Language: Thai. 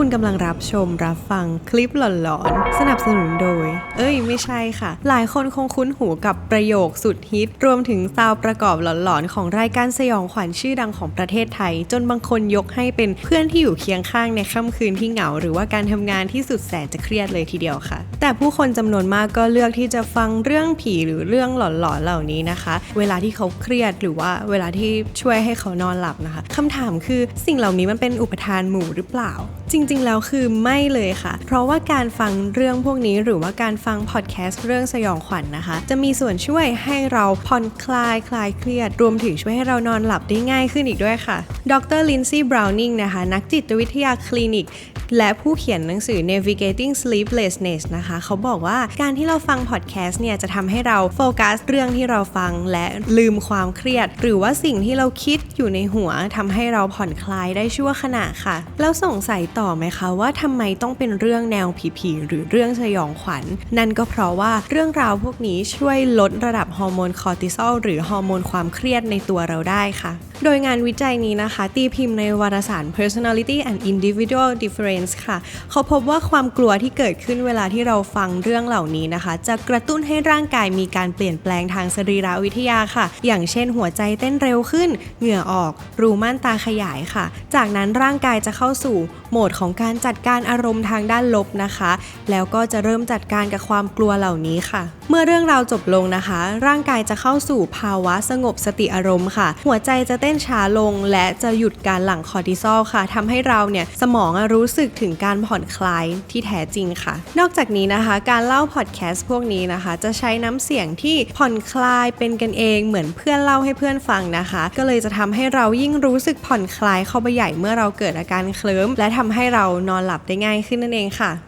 คุณกำลังรับชมรับฟังคลิปหลอนๆ สนับสนุนโดย เอ้ย ไม่ใช่ค่ะ หลายคนคงคุ้นหูกับประโยคสุดฮิต รวมถึงซาวประกอบหลอนๆ ของรายการสยองขวัญชื่อดังของประเทศไทย จนบางคนยกให้เป็นเพื่อนที่อยู่เคียงข้างในค่ำคืนที่เหงา หรือว่าการทำงานที่สุดแสนจะเครียดเลยทีเดียวค่ะ แต่ผู้คนจำนวนมากก็เลือกที่จะฟังเรื่องผีหรือเรื่องหลอนๆเหล่านี้นะคะ เวลาที่เขาเครียดหรือว่าเวลาที่ช่วยให้เขานอนหลับนะคะคำถามคือสิ่งเหล่านี้มันเป็นอุปทานหมู่หรือเปล่า จริง ๆ แล้วคือไม่เลยค่ะ เพราะว่าการฟังเรื่องพวกนี้หรือว่าการฟังพอดแคสต์เรื่องสยองขวัญนนะคะ จะมีส่วนช่วยให้เราผ่อนคลายคลายเครียด รวมถึงช่วยให้เรานอนหลับได้ง่ายขึ้นอีกด้วยค่ะ ดรลินซี่บราวนิงนะคะ นักจิตวิทยาคลินิก และผู้เขียนหนังสือ Navigating Sleeplessness นะคะ เขาบอกว่าการที่เราฟังพอดแคสต์เนี่ยจะทำให้เราโฟกัสเรื่องที่เราฟังและลืมความเครียด หรือว่าสิ่งที่เราคิดอยู่ในหัวทำให้เราผ่อนคลายได้ชั่วขณะค่ะ แล้วสงสัยต่อไหมคะว่าทำไมต้องเป็นเรื่องแนวผีๆหรือเรื่องสยองขวัญ นั่นก็เพราะว่าเรื่องราวพวกนี้ช่วยลดระดับฮอร์โมนคอร์ติซอลหรือฮอร์โมนความเครียดในตัวเราได้ค่ะ โดยงานวิจัยนี้นะคะ ตีพิมพ์ในวารสาร Personality and Individual Difference ค่ะ เขาพบว่าความกลัวที่เกิดขึ้นเวลาที่เราฟังเรื่องเหล่านี้นะคะ จะกระตุ้นให้ร่างกายมีการเปลี่ยนแปลงทางสรีรวิทยาค่ะ อย่างเช่นหัวใจเต้นเร็วขึ้น เหงื่อออก รูม่านตาขยายค่ะ จากนั้นร่างกายจะเข้าสู่โหมดของการจัดการอารมณ์ทางด้านลบนะคะ แล้วก็จะเริ่มจัดการกับความกลัวเหล่านี้ค่ะ เมื่อเรื่องราวจบลงนะคะ ร่างกายจะเข้าสู่ภาวะสงบสติอารมณ์ค่ะ หัวใจจะเต้นช้าลง และจะหยุดการหลั่งคอร์ติซอลค่ะทำให้เราเนี่ยสมองรู้สึกถึงการผ่อนคลายที่แท้จริงค่ะ นอกจากนี้นะคะ การเล่าพอดแคสต์พวกนี้นะคะ จะใช้น้ำเสียงที่ผ่อนคลายเป็นกันเองเหมือนเพื่อนเล่าให้เพื่อนฟังนะคะ ก็เลยจะทำให้เรายิ่งรู้สึกผ่อนคลายเข้าไปใหญ่เมื่อเราเกิดอาการเคลิ้มและทำให้เรานอนหลับได้ง่ายขึ้นนั่นเองค่ะ